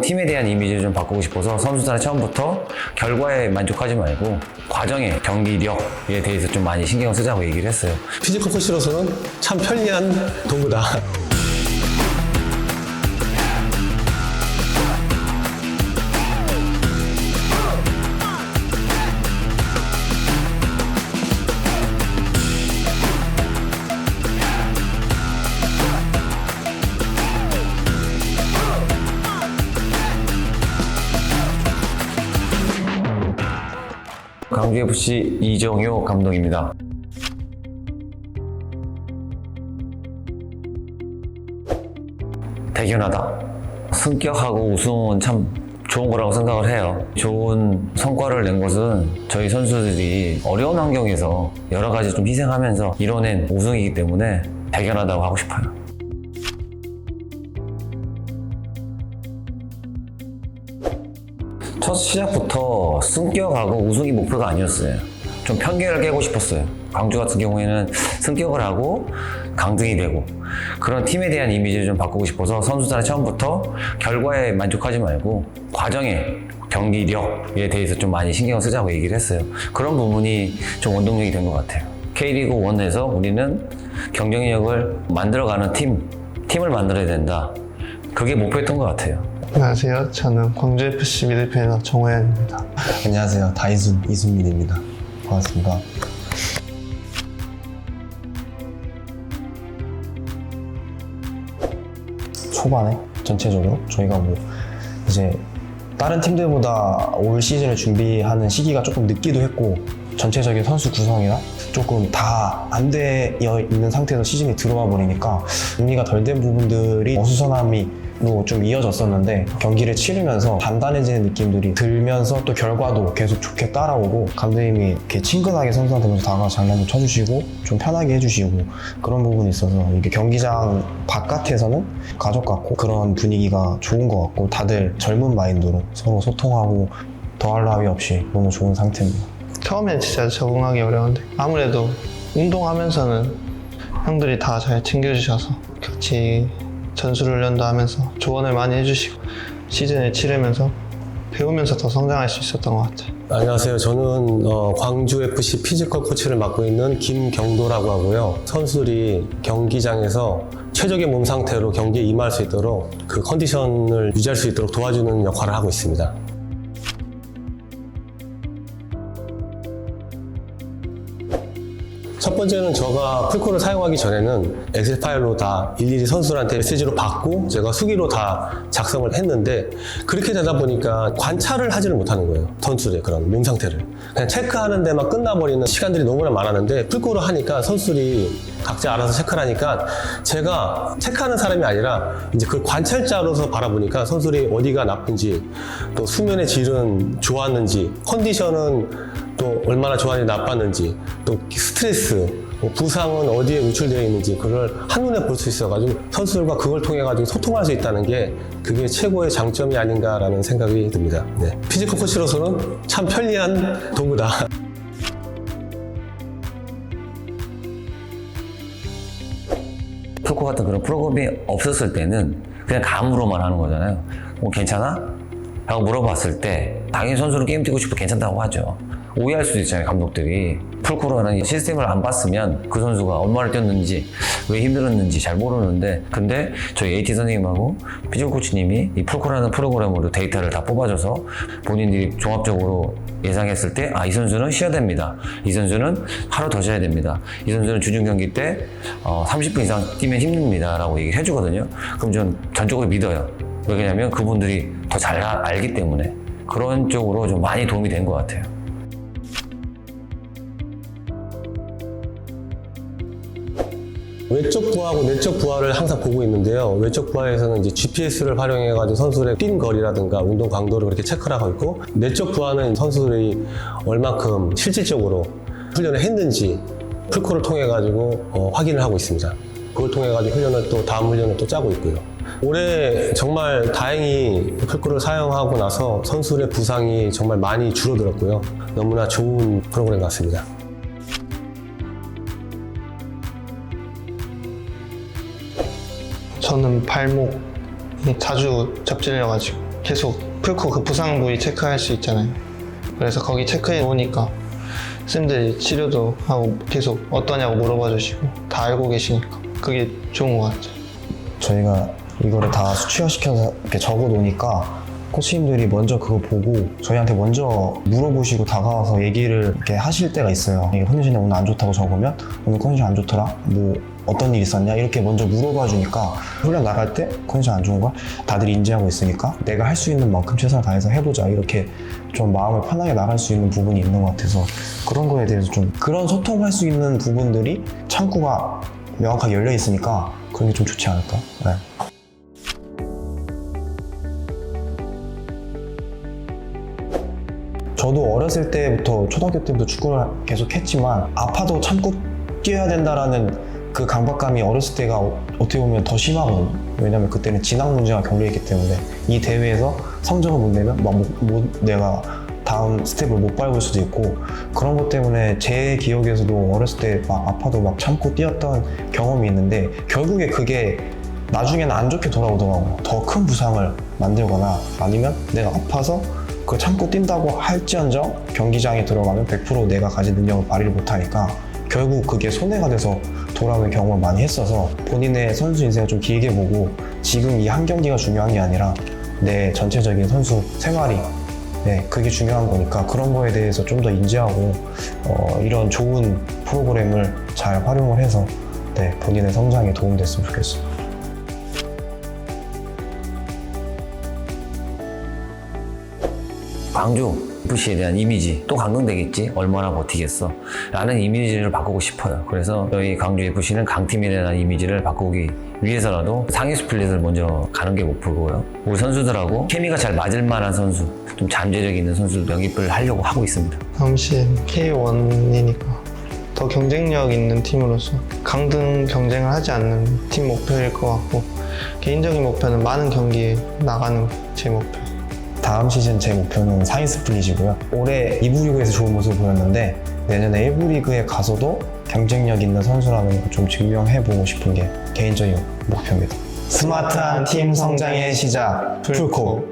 팀에 대한 이미지를 좀 바꾸고 싶어서 선수단이 처음부터 결과에 만족하지 말고 과정의 경기력에 대해서 좀 많이 신경을 쓰자고 얘기를 했어요. 피지컬 코치로서는 참 편리한 도구다. 강주FC 이정효 감독입니다. 대견하다. 승격하고 우승은 참 좋은 거라고 생각을 해요. 좋은 성과를 낸 것은 저희 선수들이 어려운 환경에서 여러 가지 좀 희생하면서 이뤄낸 우승이기 때문에 대견하다고 하고 싶어요. 첫 시작부터 승격하고 우승이 목표가 아니었어요. 좀 편견을 깨고 싶었어요. 광주 같은 경우에는 승격을 하고 강등이 되고 그런 팀에 대한 이미지를 좀 바꾸고 싶어서 선수단이 처음부터 결과에 만족하지 말고 과정의 경기력에 대해서 좀 많이 신경을 쓰자고 얘기를 했어요. 그런 부분이 좀 원동력이 된 것 같아요. K리그 1에서 우리는 경쟁력을 만들어가는 팀, 팀을 만들어야 된다. 그게 목표였던 것 같아요. 안녕하세요. 저는 광주FC 미드필더 정호연입니다. 안녕하세요. 다이순 이순민입니다. 반갑습니다. 초반에 전체적으로 저희가 뭐 이제 다른 팀들보다 올 시즌을 준비하는 시기가 조금 늦기도 했고 전체적인 선수 구성이나 조금 다 안 되어 있는 상태에서 시즌이 들어와 버리니까 정리가 덜 된 부분들이 어수선함이 로좀 이어졌었는데 경기를 치르면서 단단해지는 느낌들이 들면서 또 결과도 계속 좋게 따라오고 감독님이 이렇게 친근하게 선수한테 먼저 다가가 장난도 쳐주시고 좀 편하게 해주시고 그런 부분이 있어서 이게 경기장 바깥에서는 가족 같고 그런 분위기가 좋은 것 같고 다들 젊은 마인드로 서로 소통하고 더할 나위 없이 너무 좋은 상태입니다. 처음엔 진짜 적응하기 어려운데 아무래도 운동하면서는 형들이 다 잘 챙겨주셔서 같이 전술훈련도 하면서 조언을 많이 해주시고 시즌을 치르면서 배우면서 더 성장할 수 있었던 것 같아요. 안녕하세요. 저는 어, 광주 FC 피지컬 코치를 맡고 있는 김경도라고 하고요. 선수들이 경기장에서 최적의 몸 상태로 경기에 임할 수 있도록 그 컨디션을 유지할 수 있도록 도와주는 역할을 하고 있습니다. 첫 번째는 제가 풀코를 사용하기 전에는 엑셀 파일로 다 일일이 선수들한테 메시지로 받고 제가 수기로 다 작성을 했는데 그렇게 되다 보니까 관찰을 하지를 못하는 거예요. 선수들의 그런 몸 상태를. 그냥 체크하는 데만 끝나버리는 시간들이 너무나 많았는데 풀코를 하니까 선수들이 각자 알아서 체크를 하니까 제가 체크하는 사람이 아니라 이제 그 관찰자로서 바라보니까 선수들이 어디가 나쁜지 또 수면의 질은 좋았는지 컨디션은 또 얼마나 좋았는지 나빴는지 또 스트레스 뭐 부상은 어디에 노출되어 있는지 그걸 한눈에 볼 수 있어가지고 선수들과 그걸 통해 가지고 소통할 수 있다는 게 그게 최고의 장점이 아닌가라는 생각이 듭니다. 네. 피지컬 코치로서는 참 편리한 도구다. 풀코 같은 그런 프로그램이 없었을 때는 그냥 감으로만 하는 거잖아요. 뭐 괜찮아? 라고 물어봤을 때 당연히 선수는 게임 뛰고 싶어 괜찮다고 하죠. 오해할 수도 있잖아요, 감독들이. 풀코로라는 이 시스템을 안 봤으면 그 선수가 얼마나 뛰었는지, 왜 힘들었는지 잘 모르는데, 근데 저희 AT 선생님하고 피지컬 코치님이 이 풀코라는 프로그램으로 데이터를 다 뽑아줘서 본인들이 종합적으로 예상했을 때, 아, 이 선수는 쉬어야 됩니다. 이 선수는 하루 더 쉬어야 됩니다. 이 선수는 주중 경기 때 어, 30분 이상 뛰면 힘듭니다. 라고 얘기를 해주거든요. 그럼 전 전적으로 믿어요. 왜냐면 그분들이 더 잘 알기 때문에 그런 쪽으로 좀 많이 도움이 된 것 같아요. 외적 부하고 내적 부하를 항상 보고 있는데요. 외적 부하에서는 이제 GPS를 활용해가지고 선수들의 뛴 거리라든가 운동 강도를 그렇게 체크를 하고 있고, 내적 부하는 선수들이 얼만큼 실질적으로 훈련을 했는지 풀코를 통해가지고 어, 확인을 하고 있습니다. 그걸 통해 가지고 훈련을 또 다음 훈련을 또 짜고 있고요. 올해 정말 다행히 풀코를 사용하고 나서 선수들의 부상이 정말 많이 줄어들었고요. 너무나 좋은 프로그램 같습니다. 저는 발목이 자주 접질려가지고 계속 풀코 그 부상 부위 체크할 수 있잖아요. 그래서 거기 체크해 놓으니까 쌤들이 치료도 하고 계속 어떠냐고 물어봐 주시고 다 알고 계시니까 그게 좋은 것 같아요. 저희가 이거를 다 수치화시켜서 이렇게 적어 놓으니까 코치님들이 먼저 그거 보고 저희한테 먼저 물어보시고 다가와서 얘기를 이렇게 하실 때가 있어요. 이게 컨디션이 오늘 안 좋다고 적으면 오늘 컨디션 안 좋더라. 뭐 어떤 일 있었냐 이렇게 먼저 물어봐 주니까 훈련 나갈 때 컨디션 안 좋은 거 다들 인지하고 있으니까 내가 할 수 있는 만큼 최선을 다해서 해보자 이렇게 좀 마음을 편하게 나갈 수 있는 부분이 있는 것 같아서 그런 거에 대해서 좀 그런 소통할 수 있는 부분들이 창구가 명확하게 열려 있으니까 그런 게 좀 좋지 않을까. 네. 저도 어렸을 때부터 초등학교 때부터 축구를 계속 했지만 아파도 참고 뛰어야 된다라는 그 강박감이 어렸을 때가 어- 어떻게 보면 더 심하거든요. 왜냐면 그때는 진학 문제가 경려했기 때문에 이 대회에서 성적을 못 내면 막 못- 못- 내가 다음 스텝을 못 밟을 수도 있고 그런 것 때문에 제 기억에서도 어렸을 때 막 아파도 막 참고 뛰었던 경험이 있는데 결국에 그게 나중에는 안 좋게 돌아오더라고요. 더 큰 부상을 만들거나 아니면 내가 아파서 그걸 참고 뛴다고 할지언정 경기장에 들어가면 100% 내가 가진 능력을 발휘를 못하니까 결국 그게 손해가 돼서 돌아오는 경험을 많이 했어서 본인의 선수 인생을 좀 길게 보고 지금 이 한 경기가 중요한 게 아니라 내 전체적인 선수 생활이 네, 그게 중요한 거니까 그런 거에 대해서 좀 더 인지하고 어, 이런 좋은 프로그램을 잘 활용을 해서 네, 본인의 성장에 도움됐으면 좋겠어요. 광주 FC에 대한 이미지 또 강등되겠지? 얼마나 버티겠어? 라는 이미지를 바꾸고 싶어요. 그래서 저희 광주 FC는 강팀에 대한 이미지를 바꾸기 위해서라도 상위 스플릿을 먼저 가는 게 목표고요. 우리 선수들하고 케미가 잘 맞을 만한 선수 좀 잠재력 있는 선수 영입을 하려고 하고 있습니다. 다음 시즌 K1이니까 더 경쟁력 있는 팀으로서 강등 경쟁을 하지 않는 팀 목표일 것 같고 개인적인 목표는 많은 경기에 나가는 게제 목표. 다음 시즌 제 목표는 상위 스플릿이고요. 올해 2부 리그에서 좋은 모습을 보였는데 내년에 1부 리그에 가서도 경쟁력 있는 선수라는 걸 좀 증명해보고 싶은 게 개인적인 목표입니다. 스마트한 팀 성장의 시작 풀코